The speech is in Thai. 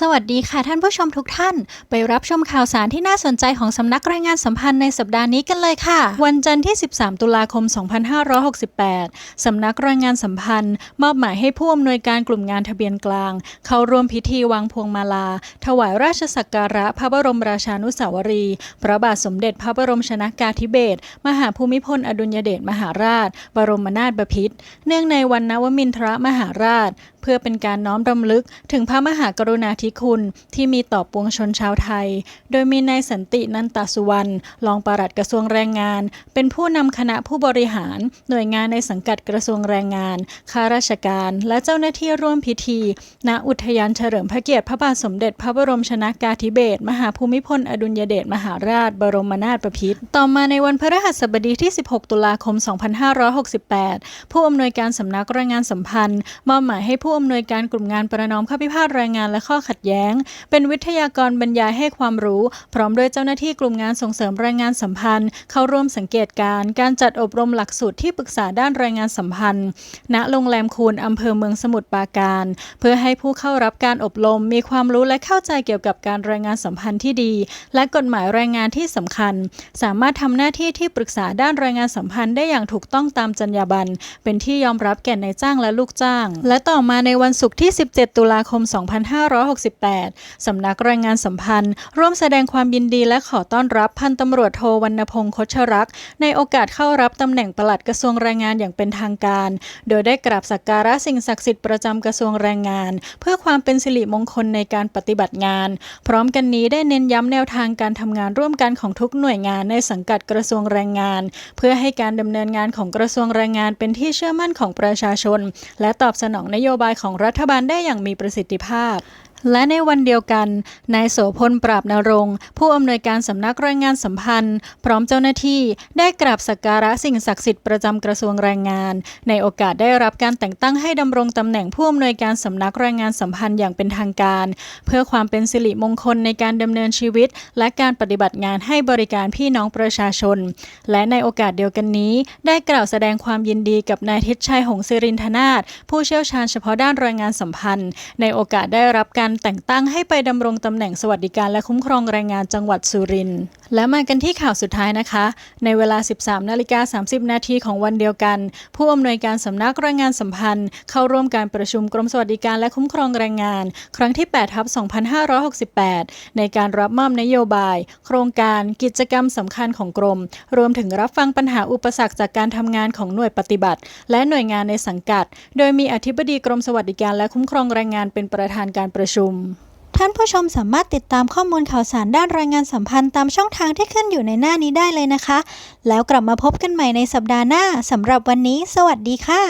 สวัสดีค่ะท่านผู้ชมทุกท่าน ไปรับชมข่าวสารที่น่าสนใจของสำนักรายงานสัมพันธ์ในสัปดาห์นี้กันเลยค่ะ วันจันทร์ที่ 13 ตุลาคม 2568 สำนักรายงานสัมพันธ์ มอบหมายให้ผู้อำนวยการกลุ่มงานทะเบียนกลาง เข้าร่วมพิธีวางพวงมาลา ถวายราชสักการะพระบรมราชานุสาวรี พระบาทสมเด็จพระบรมชนากาธิเบศรมหาภูมิพลอดุลยเดชมหาราช บรมนาถบพิตรเนื่องในวันนวมินทรมหาราช เพื่อเป็นการน้อมรำลึกถึงพระมหากรุณาธิคุณที่มีต่อปวงชนชาวไทย โดยมีนายสันตินันตสุวรรณรองปลัดกระทรวงแรงงาน เป็นผู้นำคณะผู้บริหาร หน่วยงานในสังกัดกระทรวงแรงงาน ข้าราชการและเจ้าหน้าที่ร่วมพิธี ณอุทยานเฉลิมพระเกียรติพระบาทสมเด็จพระบรมชนากาธิเบศรมหาภูมิพลอดุลยเดชมหาราช บรมนาถบพิตรต่อมาในวันพฤหัสบดีที่ 16 ตุลาคม 2568 ผู้อำนวยการสำนักแรงงานสัมพันธ์มอบหมายให้ผู้อำนวยการกลุ่มงานประนอมข้อพิพาทแรงงานและข้อขัดแย้ง เป็นวิทยากรบรรยายให้ความรู้ พร้อมด้วยเจ้าหน้าที่กลุ่มงานส่งเสริมแรงงานสัมพันธ์ เข้าร่วมสังเกตการณ์การจัดอบรมหลักสูตรที่ปรึกษาด้านแรงงานสัมพันธ์ ณโรงแรมคูนอำเภอเมืองสมุทรปราการ เพื่อให้ผู้เข้ารับการอบรมมีความรู้และเข้าใจเกี่ยวกับการแรงงานสัมพันธ์ที่ดี และกฎหมายแรงงานที่สำคัญ สามารถทำหน้าที่ที่ปรึกษาด้านแรงงานสัมพันธ์ได้อย่างถูกต้องตามจรรยาบรรณเป็นที่ยอมรับแก่นายจ้างและลูกจ้าง และต่อมาในวันศุกร์ที่ 17 ตุลาคม 2564 2568 สำนักแรงงานสัมพันธ์ ร่วมแสดงความยินดีและขอต้อนรับพันตำรวจโทวรรณพงศ์คชรักษ์ในโอกาสเข้ารับตำแหน่งปลัดกระทรวงแรงงานอย่างเป็นทางการ โดยได้กราบสักการะสิ่งศักดิ์สิทธิ์ประจำกระทรวงแรงงาน เพื่อความเป็นสิริมงคลในการปฏิบัติงาน พร้อมกันนี้ได้เน้นย้ำแนวทางการทำงานร่วมกันของทุกหน่วยงานในสังกัดกระทรวงแรงงาน เพื่อให้การดำเนินงานของกระทรวงแรงงานเป็นที่เชื่อมั่นของประชาชน และตอบสนองนโยบายของรัฐบาลได้อย่างมีประสิทธิภาพและในวันเดียวกัน นายโสพลปราบนรงผู้อำนวยการสำนักแรงงานสัมพันธ์ พร้อมเจ้าหน้าที่ได้กราบสักการะสิ่งศักดิ์สิทธิ์ประจำกระทรวงแรงงาน ในโอกาสได้รับการแต่งตั้งให้ดำรงตำแหน่งผู้อำนวยการสำนักแรงงานสัมพันธ์อย่างเป็นทางการ เพื่อความเป็นสิริมงคลในการดำเนินชีวิต และการปฏิบัติงานให้บริการพี่น้องประชาชน และในโอกาสเดียวกันนี้ ได้กล่าวแสดงความยินดีกับนายทิศชัยหงสิรินทนาถผู้เชี่ยวชาญเฉพาะด้านแรงงานสัมพันธ์ ในโอกาสได้รับการแต่งตั้งให้ไปดำรงตำแหน่งสวัสดิการและคุ้มครองแรงงานจังหวัดสุรินทร์และมากันที่ข่าวสุดท้ายนะคะ ในเวลา 13นาฬิกา30 นาทีของวันเดียวกัน ผู้อำนวยการสำนักแรงงานสัมพันธ์ เข้าร่วมการประชุมกรมสวัสดิการและคุ้มครองแรงงาน ครั้งที่ 8 ทับ 2568 ในการรับมอบนโยบาย โครงการกิจกรรมสำคัญของกรม รวมถึงรับฟังปัญหาอุปสรรคจากการทำงานของหน่วยปฏิบัติ และหน่วยงานในสังกัด โดยมีอธิบดีกรมสวัสดิการและคุ้มครองแรงงานเป็นประธานการประชุมท่านผู้ชมสามารถติดตามข้อมูลข่าวสารด้านรายงานสัมพันธ์ตามช่องทางที่ขึ้นอยู่ในหน้านี้ได้เลยนะคะ แล้วกลับมาพบกันใหม่ในสัปดาห์หน้าสำหรับวันนี้ สวัสดีค่ะ